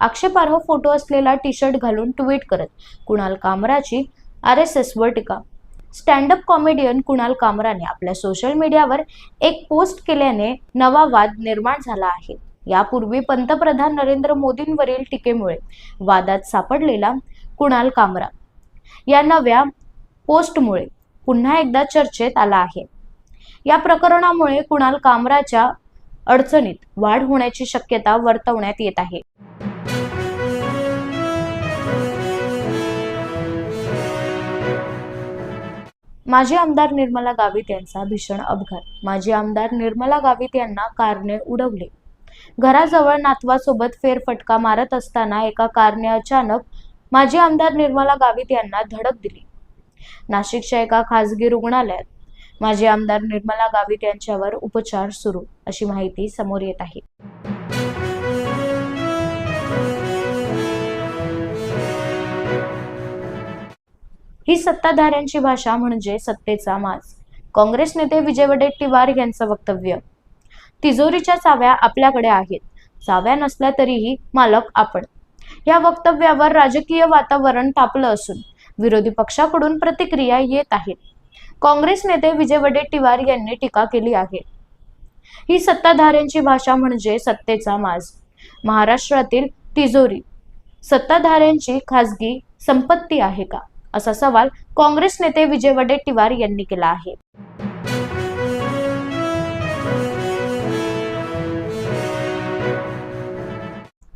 आक्षेपार्ह फोटो असलेला T shirt घालून ट्विट करत कुणाल कामराची आर एस एसवर टीका. स्टँडअप कॉमेडियन कुणाल कामराने आपल्या सोशल मीडियावर एक पोस्ट केल्याने नवा वाद निर्माण झाला आहे. यापूर्वी पंतप्रधान नरेंद्र मोदींवरील टीकेमुळे वादात सापडलेला कुणाल कामरा या नव्या पोस्टमुळे पुन्हा एकदा चर्चेत आला आहे. या प्रकरणामुळे कुणाल कामराच्या अडचणीत वाढ होण्याची शक्यता वर्तवण्यात येत आहे. माजी आमदार निर्मला गावित यांचा भीषण अपघात. माजी आमदार निर्मला गावित यांना कारने उडवले. घराजवळ नातवासोबत फेरफटका मारत असताना एका कारने अचानक माजी आमदार निर्मला गावित यांना धडक दिली. नाशिकच्या एका खासगी रुग्णालयात माजी आमदार निर्मला गावित यांच्यावर उपचार सुरू अशी माहिती समोर येत आहे. ही सत्ताधाऱ्यांची भाषा म्हणजे सत्तेचा माज. काँग्रेस नेते विजय वडेट्टीवार यांचं वक्तव्य. तिजोरीच्या चाव्या आपल्याकडे आहेत. चाव्या नसल्या तरीही मालक आपण. या वक्तव्यावर राजकीय वातावरण तापलं असून विरोधी पक्षाकडून प्रतिक्रिया येत आहेत. काँग्रेस नेते विजय वडेट्टीवार यांनी टीका केली आहे. ही सत्ताधाऱ्यांची भाषा म्हणजे सत्तेचा माज. महाराष्ट्रातील तिजोरी. सत्ताधाऱ्यांची खासगी संपत्ती आहे का? असा सवाल काँग्रेस नेते विजय वडेट्टीवार यांनी केला आहे.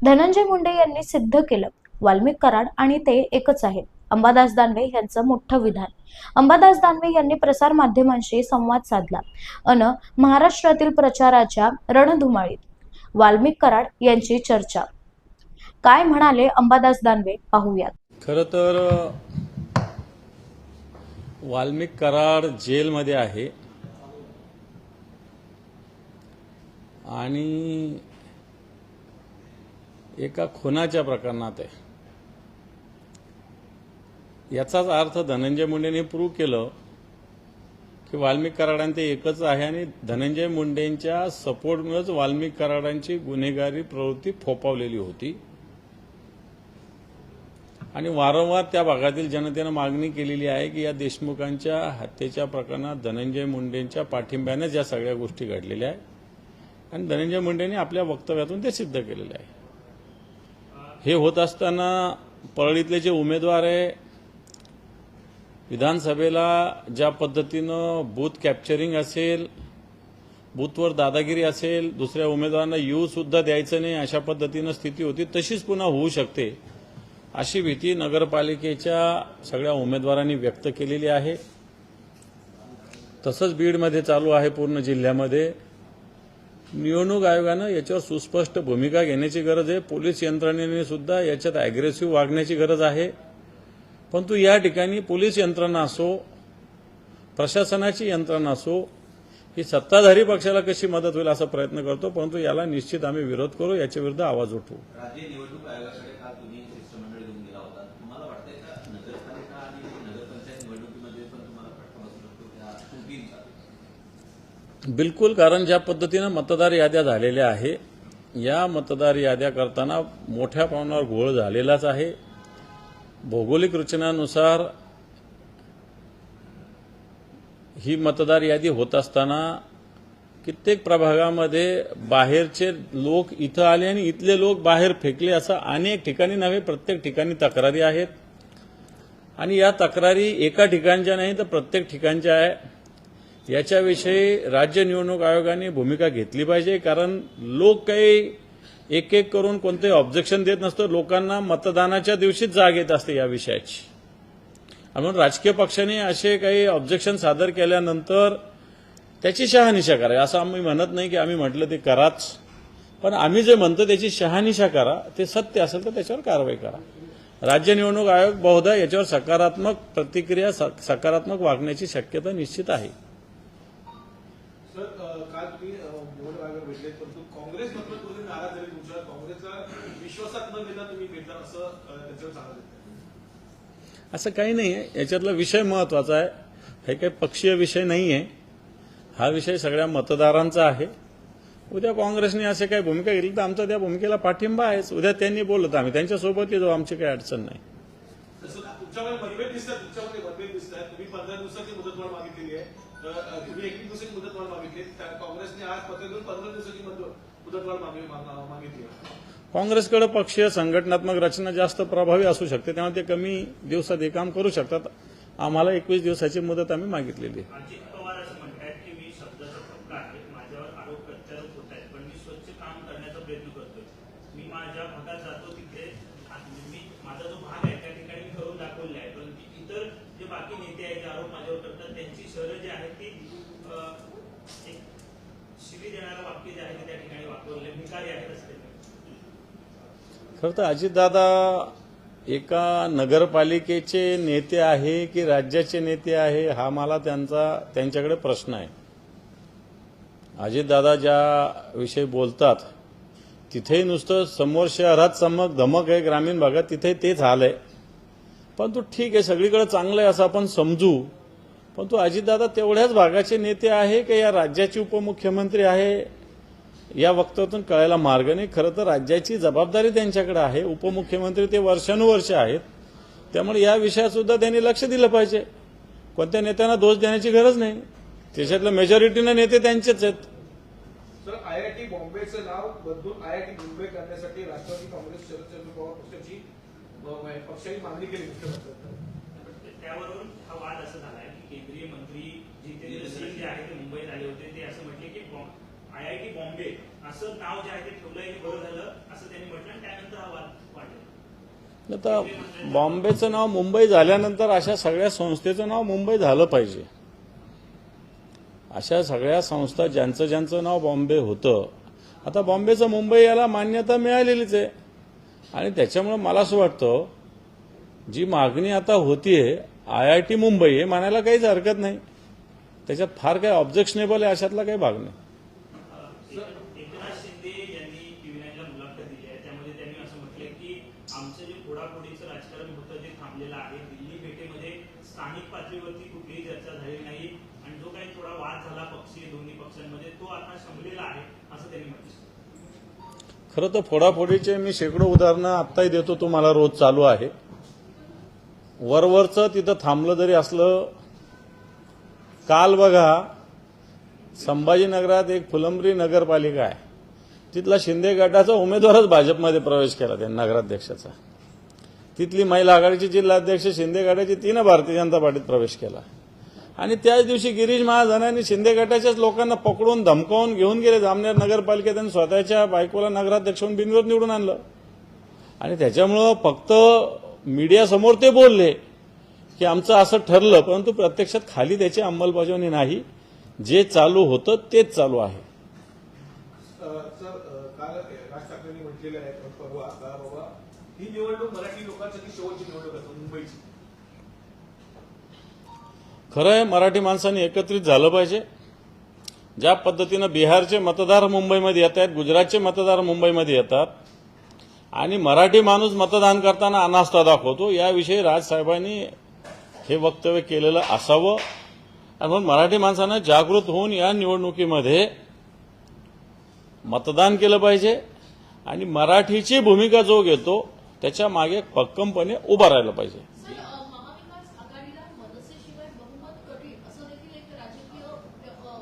धनंजय मुंडे यांनी सिद्ध केलं. वाल्मिक कराड आणि ते एकच आहेत. अंबादास दानवे यांचं मोठं विधान. अंबादास दानवे यांनी प्रसार माध्यमांशी संवाद साधला. अन महाराष्ट्रातील प्रचाराच्या रणधुमाळीत वाल्मिक कराड यांची चर्चा. काय म्हणाले अंबादास दानवे? पाहूयात. खर तर वाल्मिक कराड जेलमध्ये आहे. आणि एका खुनाच्या प्रकरणात आहे. याचाच अर्थ धनंजय मुंडेने प्रूव्ह केलं की वाल्मिक कराडांचे एकच आहे आणि धनंजय मुंडेंच्या सपोर्टमुळेच वाल्मिक कराडांची गुन्हेगारी प्रवृत्ती फोपावलेली होती. आणि वारंवार त्या भागातील जनतेनं मागणी केलेली आहे की या देशमुखांच्या हत्येच्या प्रकरणात धनंजय मुंडेंच्या पाठिंब्यानेच या सगळ्या गोष्टी घडलेल्या आहेत आणि धनंजय मुंडेंनी आपल्या वक्तव्यातून ते सिद्ध केलेलं आहे. हे होत असताना परळीतले जे उमेदवार आहे विधानसभेला ज्या पद्धतीनं बूथ कॅप्चरिंग असेल बूथवर दादागिरी असेल दुसऱ्या उमेदवारांना यूसुद्धा द्यायचं नाही अशा पद्धतीनं स्थिती होती तशीच पुन्हा होऊ शकते. अशी भीती नगरपालिकेच्या सगळ्या उमेदवारांनी व्यक्त केलेली आहे. तसंच बीडमध्ये चालू आहे पूर्ण जिल्ह्यामध्ये. निवडणूक आयोगानं याच्यावर सुस्पष्ट भूमिका घेण्याची गरज आहे. पोलीस यंत्रणेने सुद्धा याच्यात अॅग्रेसिव्ह वागण्याची गरज आहे. परंतु या ठिकाणी पोलीस यंत्रणा असो प्रशासनाची यंत्रणा असो ही सत्ताधारी पक्षाला कशी मदत होईल असा प्रयत्न करतो. परंतु याला निश्चित आम्ही विरोध करू याच्या विरुद्ध आवाज उठवू राज्य निवडणूक आयोगाकडे काल तुम्ही शिष्टमंडळ घेऊन गेला होता तुम्हाला वाटतंय का नगरपालिका आणि नगरपंचायत निवडणुकीमध्ये पण तुम्हाला फटका बसू शकतो त्या त्रुटींचा बिलकुल कारण ज्या पद्धतीनं मतदार याद्या झालेल्या आहे या मतदार याद्या करताना मोठ्या प्रमाणावर घोळ झालेलाच आहे. भौगोलिक रचनानुसार ही मतदार यादी होत असताना कित्येक प्रभागामध्ये बाहेरचे लोक इथं आले आणि इथले लोक बाहेर फेकले असं अनेक ठिकाणी नव्हे प्रत्येक ठिकाणी तक्रारी आहेत. आणि या तक्रारी एका ठिकाणच्या नाही तर प्रत्येक ठिकाणच्या आहे. याच्याविषयी राज्य निवडणूक आयोगाने भूमिका घेतली पाहिजे कारण लोक काही एक एक करून कोणते ऑब्जेक्शन देत नसतं. लोकांना मतदानाच्या दिवशीच जाग येत असते या विषयाची. म्हणून राजकीय पक्षाने असे काही ऑब्जेक्शन सादर केल्यानंतर त्याची शहानिशा करा. असं आम्ही म्हणत नाही की आम्ही म्हटलं ते कराच. पण आम्ही जे म्हणतो त्याची शहानिशा करा. ते सत्य असेल तर त्याच्यावर कारवाई करा. राज्य निवडणूक आयोग बहुधा याच्यावर सकारात्मक प्रतिक्रिया स- सकारात्मक वागण्याची शक्यता निश्चित आहे. आयोगाला भेटले परंतु काँग्रेस मात्र तुम्ही नाराज झाले तुमच्या काँग्रेसला विश्वासात न घेता तुम्ही भेटला असं त्यांच्यावर सांगत होते असं काही नाही आहे. याच्यातला विषय महत्त्वाचा आहे. हे काही पक्षीय विषय नाही आहे. हा विषय सगळ्या मतदारांचा आहे. उद्या काँग्रेसने असे काही भूमिका घेतली तर आमचा त्या भूमिकेला पाठिंबा आहेच. उद्या त्यांनी बोललं तर आम्ही. त्यांच्यासोबत येतो आमची काही अडचण नाही. तसं तुमच्याकडे मतभेद दिसतात. तुमच्यामध्ये मतभेद दिसतात. तुम्ही पंधरा दिवसाची मुदतवाढ मागितलेली आहे. तुम्ही त्या- काँग्रेसने आज पत्र देऊन पंधरा दिवसाची मुदत- मुदतवाढ मागितली काँग्रेसकडे पक्षीय संघटनात्मक रचना जास्त प्रभावी असू शकते त्यामुळे ते कमी दिवसात हे काम करू शकतात. आम्हाला एकवीस दिवसाची मुदत आम्ही मागितलेली आहे. अजित पवार असं म्हणतात की मी शब्दाचा पक्का आहे माझ्यावर आरोप प्रत्यारोप होत आहेत पण मी स्वच्छ काम करण्याचा प्रयत्न करतोय. मी माझ्या भागात जातो तिथे आ- मी माझा जो भाग आहे त्या ठिकाणी मी करून दाखवले आहे. परंतु इतर जे बाकी नेते आहेत जे आरोप माझ्यावर करतात त्यांची शहरं जी आहेत ती अं, एक शिवी देणारं वाक्य जे आहे ते त्या ठिकाणी वापरले. भिकारी आहेत असते? खरं तर अजितदादा एका नगरपालिकेचे नेते आहे की राज्याचे नेते आहे हा मला त्यांचा त्यांच्याकडे प्रश्न आहे. अजितदादा ज्या विषयी बोलतात तिथेही नुसतं समोर शहरात चमक धमक आहे ग्रामीण भागात तिथे तेच हाल आहे परंतु ठीक आहे सगळीकडे चांगलं आहे असं आपण समजू. परंतु अजितदादा तेवढ्याच भागाचे नेते आहे की या राज्याचे उपमुख्यमंत्री आहे? या वक्तव्यातून कळायला मार्ग नाही. खरं तर राज्याची जबाबदारी त्यांच्याकडे आहे. उपमुख्यमंत्री ते वर्षानुवर्ष आहेत. त्यामुळे या विषयात सुद्धा त्यांनी लक्ष दिलं पाहिजे. कोणत्या नेत्यांना दोष देण्याची गरज नाही. त्याच्यातलं मेजॉरिटीनं नेते त्यांचेच आहेत. आयआयटी बॉम्बेचं नाव बदलून आयआयटी मुंबई करण्यासाठी राष्ट्रवादी काँग्रेस शरदचंद्र पवार पक्षाची अं, पक्षाने मागणी केली पण ते- त्यावरून हा वाद असा झालाय की केंद्रीय मंत्री जितेंद्र सिंग जे आहे ते मुंबईत आले होते ते असं म्हटले की आय आय टी बॉम्बे असं नाव जे आहे ते ठेवलं हे बरं झालं असं त्यांनी म्हटलं आणि त्यानंतर हा वाद वाटला आता बॉम्बेचं नाव मुंबई झाल्यानंतर अशा सगळ्या संस्थेचं नाव मुंबई झालं पाहिजे. अशा सगळ्या संस्था ज्यांचं ज्यांचं नाव बॉम्बे होतं आता बॉम्बेचं मुंबई याला मान्यता मिळालेलीच आहे. आणि त्याच्यामुळं मला असं वाटतं जी मागणी आता होतीये आय आय टी मुंबई हे म्हणायला काहीच हरकत नाही. त्याच्यात फार काही ऑब्जेक्शनेबल आहे अशातला काही भाग नाही. खरं तर फोडाफोडीचे मी शेकडो उदाहरणं आत्ताही देतो तुम्हाला रोज चालू आहे. वरवरचं तिथं थांबलं जरी असलं काल बघा संभाजीनगरात एक फुलंब्री नगरपालिका आहे. तिथला शिंदे गटाचा उमेदवारच भाजपमध्ये प्रवेश केला त्यांनी नगराध्यक्षाचा. तिथली महिला आघाडीची जिल्हाध्यक्ष शिंदे गटाची तिनं भारतीय जनता पार्टीत प्रवेश केला. आणि त्याच दिवशी गिरीश महाजनांनी शिंदे गटाच्याच लोकांना पकडून धमकावून घेऊन गेले. जामनेर नगरपालिकेत आणि स्वतःच्या बायकोला नगराध्यक्ष म्हणून बिनविरोध निवडून आणलं. आणि त्याच्यामुळं फक्त मीडियासमोर ते बोलले. की आमचं असं ठरलं परंतु प्रत्यक्षात खाली त्याची अंमलबजावणी नाही. जे चालू होतं तेच चालू आहे. खरं आहे मराठी माणसांनी एकत्रित झालं पाहिजे. ज्या पद्धतीनं बिहारचे मतदार मुंबईमध्ये येत आहेत गुजरातचे मतदार मुंबईमध्ये येतात आणि मराठी माणूस मतदान करताना अनास्था दाखवतो याविषयी राजसाहेबांनी हे वक्तव्य केलेलं असावं. आणि म्हणून मराठी माणसानं जागृत होऊन या निवडणुकीमध्ये मतदान केलं पाहिजे. आणि मराठीची भूमिका जो घेतो त्याच्यामागे भक्कमपणे उभा राहिलं पाहिजे सर अ, महाविकास आघाडीला मनसेशिवाय बहुमत कठीण असं देखील एक राजकीय अ,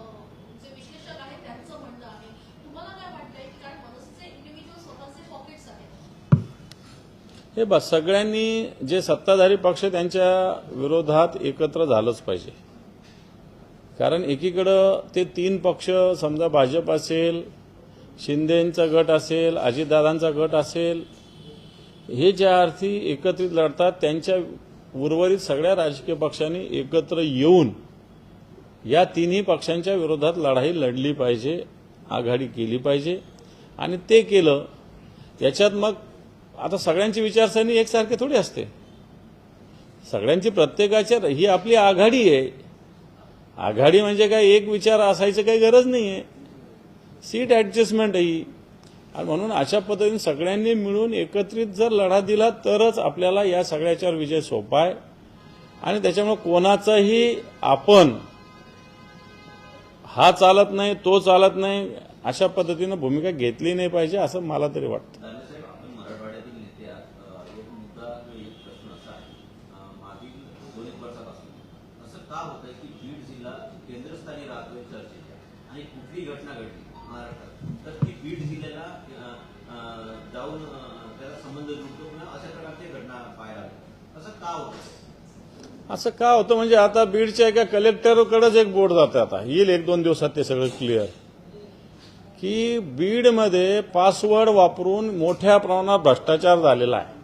जे विश्लेषक आहेत त्यांचं म्हणणं आहे तुम्हाला काय वाटतंय की कारण मनसेचे इंडिव्हिज्युअल स्वतःचे पॉकेट्स आहेत हे बघ सगळ्यांनी जे सत्ताधारी पक्ष त्यांच्या विरोधात एकत्र झालंच पाहिजे. कारण एकीकडं ते तीन पक्ष समजा भाजप असेल शिंदेंचा गट असेल अजितदादांचा गट असेल हे ज्या अर्थी एकत्रित लढतात त्यांच्या उर्वरित सगळ्या राजकीय पक्षांनी एकत्र येऊन या तिन्ही पक्षांच्या विरोधात लढाई लढली पाहिजे आघाडी केली पाहिजे. आणि ते केलं याच्यात मग आता सगळ्यांची विचारसरणी एकसारखी थोडी असते. सगळ्यांची प्रत्येकाच्या ही आपली आघाडी आहे. आघाडी म्हणजे काय एक विचार असायचं काही गरज नाही आहे सीट ॲडजस्टमेंट आहे ही. आणि म्हणून अशा पद्धतीने सगळ्यांनी मिळून एकत्रित जर लढा दिला तरच आपल्याला या सगळ्याच्यावर विजय सोपा आहे. आणि त्याच्यामुळे कोणाचाही आपण हा चालत नाही तो चालत नाही अशा पद्धतीनं भूमिका घेतली नाही पाहिजे असं मला तरी वाटतं दानवे साहेब आपण मराठवाड्यातील नेते आहात अ, एक मुद्दा किंवा एक प्रश्न असा आहे अ, मागील दोन एक का होत आहे की बीड जिल्हा केंद्रस्थानी राहतोय चर्चेच्या आणि कुठली घटना घडली महाराष्ट्रात. तर ती बीड जिल्ह्याला जाऊन अ, त्याला संबंध जुळतो किंवा अशा प्रकारची घटना पाहायला असं का होतं? असं का होतं? म्हणजे आता बीडच्या एका कलेक्टरकडेच एक बोर्ड जातं आता. येईल एक दोन दिवसात ते सगळं क्लिअर की बीडमध्ये पासवर्ड वापरून मोठ्या प्रमाणात भ्रष्टाचार झालेला आहे.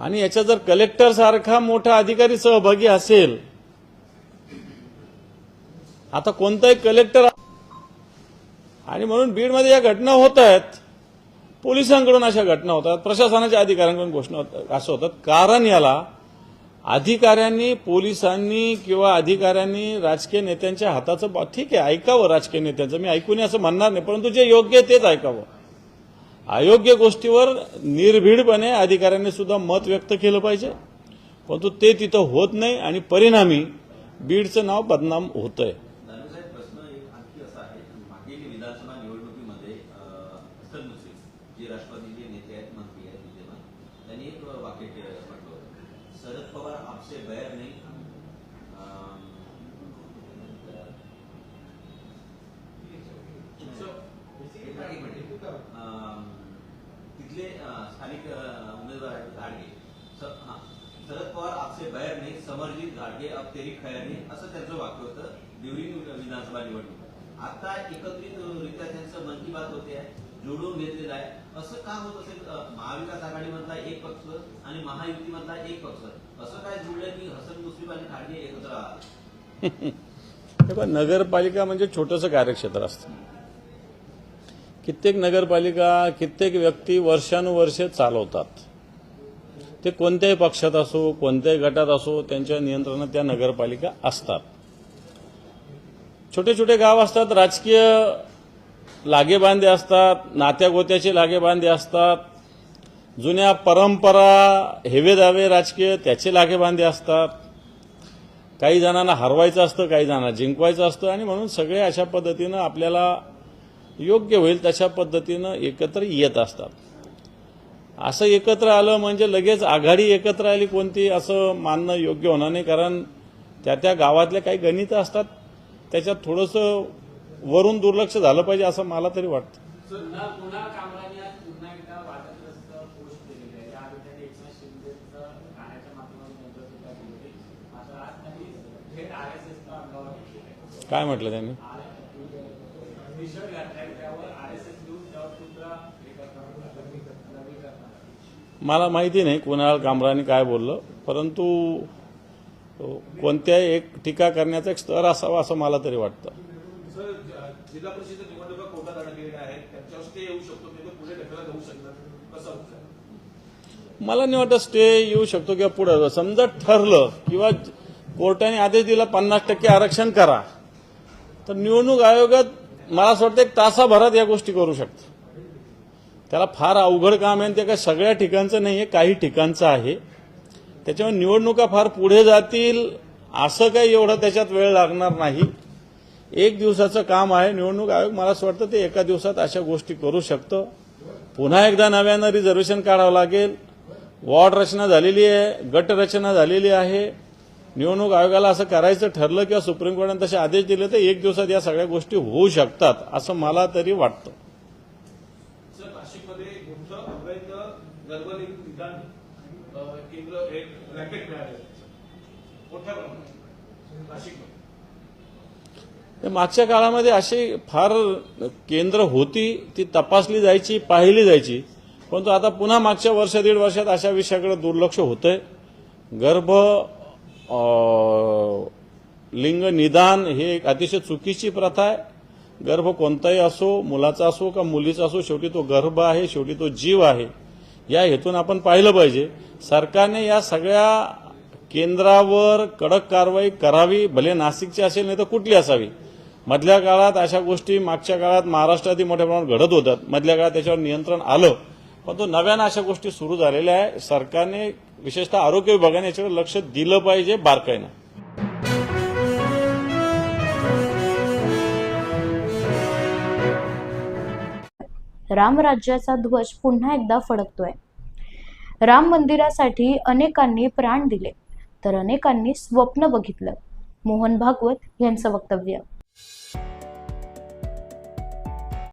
आणि याच्यात जर कलेक्टर सारखा मोठा अधिकारी सहभागी असेल आता कोणताही कलेक्टर आणि म्हणून बीडमध्ये या घटना होत आहेत पोलिसांकडून अशा घटना होतात प्रशासनाच्या अधिकाऱ्यांकडून घोषणा असं होतात. कारण याला अधिकाऱ्यांनी पोलिसांनी किंवा अधिकाऱ्यांनी राजकीय नेत्यांच्या हाताचं ठीक आहे ऐकावं राजकीय नेत्यांचं. मी ऐकून असं म्हणणार नाही परंतु जे योग्य आहे तेच ऐकावं. अयोग्य गोष्टीवर निर्भीडपणे अधिकाऱ्यांनी सुद्धा मत व्यक्त केलं पाहिजे. परंतु ते तिथं होत नाही आणि परिणामी बीडचं नाव बदनाम होतंय दानवे साहेब प्रश्न एक आणखी असा आहे मागील विधानसभा निवडणुकीमध्ये अ, हसन मुश्रीफ जे राष्ट्रवादीचे नेते आहेत मंत्री आहेत विद्यमान त्यांनी एक वाक्य के- म्हटलं होतं शरद पवार आपसे बैर नाही अम, एक मिनिट. अम, तिथले अनेक उमेदवार आहेत घाडगे. शरद पवार आपसे बैर नाही समरजित घाडगे अब तेरी खैर नाही असं त्यांचं वाक्य होतं ड्युरिंग विधानसभा निवडणूक. आता एकत्रितरित्या त्यांचं मन की बात होते आहे जोडून घेतलेलं आहे. असं का होत असेल? महाविकास आघाडीमधला एक पक्ष आणि महायुतीमधला एक पक्ष. असं काय जुळलं की हसन मुस्लिम आणि घाडगे एकत्र आले नगरपालिका म्हणजे छोटंसं कार्यक्षेत्र असतं. कित्येक नगरपालिका कित्येक व्यक्ती वर्षानुवर्षे चालवतात. ते कोणत्याही पक्षात असो कोणत्याही गटात असो त्यांच्या नियंत्रणात त्या नगरपालिका असतात. छोटे छोटे गाव असतात राजकीय लागेबांधे असतात नात्यागोत्याचे लागेबांधे असतात. जुन्या परंपरा हेवे दावे राजकीय त्याचे लागेबांधे असतात. काही जणांना हरवायचं असतं काही जणांना जिंकवायचं असतं आणि म्हणून सगळे अशा पद्धतीनं आपल्याला योग्य होईल तशा पद्धतीनं एकत्र येत असतात. असं एकत्र आलं म्हणजे लगेच आघाडी एकत्र आली कोणती असं मानणं योग्य होणार नाही कारण त्या त्या गावातल्या काही गणितं असतात. त्याच्यात थोडंसं वरून दुर्लक्ष झालं पाहिजे असं मला तरी वाटतं. पुन्हा पुन्हा कामराने आज पुन्हा एकदा वादग्रस्त पोस्ट केलेली आहे या आधी त्यांनी एकनाथ शिंदेचं गाण्याच्या माध्यमातून नेतृत्व टीका केली होती मात्र आज त्यांनी थेट आर एस एसला अंगावर घेतलेलं आहे काय म्हटलं त्यांनी टी शर्ट घातलाय त्यावर आर एस एस घेऊन त्यावर पुन्हा हे करणार रवी करणार मला माहिती नाही कुणाल कामराने काय बोललं परंतु कोणत्याही एक टीका करण्याचा एक स्तर असावा असं मला तरी वाटतं. सर ज- जिल्हा परिषद निवडणुका कोर्टात अडकलेल्या आहेत त्यांच्यावर स्टे येऊ शकतो ते पुढे ढकलला जाऊ शकतात कसं होतं मला नाही वाटत स्टे येऊ शकतो किंवा पुढे समजा ठरलं किंवा कोर्टाने आदेश दिला पन्नास टक्के आरक्षण करा तर निवडणूक आयोगात मला असं वाटतं एक तासाभरात या गोष्टी करू शकतं त्याला फार अवघड काम आहे आणि ते काय सगळ्या ठिकाणचं नाही आहे काही ठिकाणचं आहे. त्याच्यामुळे निवडणुका फार पुढे जातील असं काही एवढं त्याच्यात वेळ लागणार नाही. एक दिवसाचं काम आहे निवडणूक आयोग मला असं वाटतं ते एका दिवसात अशा गोष्टी करू शकतं. पुन्हा एकदा नव्यानं रिझर्वेशन काढावं लागेल. वॉर्ड रचना झालेली आहे गट रचना झालेली आहे. निवडणूक आयोगाला असं करायचं ठरलं किंवा सुप्रीम कोर्टाने तसे आदेश दिले तर एक दिवसात या सगळ्या गोष्टी होऊ शकतात असं मला तरी वाटतं सर नाशिकमध्ये एक मोठं अवैध गर्भलिंग निदान केंद्र एक रॅकेट मिळाले. मोठ्या प्रमाणात नाशिकमध्ये मागच्या काळामध्ये अशी फार केंद्र होती ती तपासली जायची पाहिली जायची. परंतु आता पुन्हा मागच्या वर्ष दीड वर्षात अशा विषयाकडे दुर्लक्ष होतंय. गर्भ लिंग निदान हे एक अतिशय चुकीची प्रथा आहे. गर्भ कोणताही असो मुलाचा असो का मुलीचा असो शेवटी तो गर्भ आहे शेवटी तो जीव आहे. या हेतून आपण पाहिलं पाहिजे. सरकारने या सगळ्या केंद्रावर कडक कारवाई करावी भले नाशिकची असेल नाही तर कुठली असावी. मधल्या काळात अशा गोष्टी मागच्या काळात महाराष्ट्रातही मोठ्या प्रमाणात घडत होतात मधल्या काळात त्याच्यावर नियंत्रण आलं. परंतु नव्यानं अशा गोष्टी सुरू झालेल्या आहे. सरकारने विशेषतः आरोग्य विभागाने याच्याकडे लक्ष दिलं पाहिजे बारकाईनं. रामराज्याचा ध्वज पुन्हा एकदा फडकतोय. राम मंदिरासाठी अनेकांनी प्राण दिले तर अनेकांनी स्वप्न बघितलं. मोहन भागवत यांचं वक्तव्य.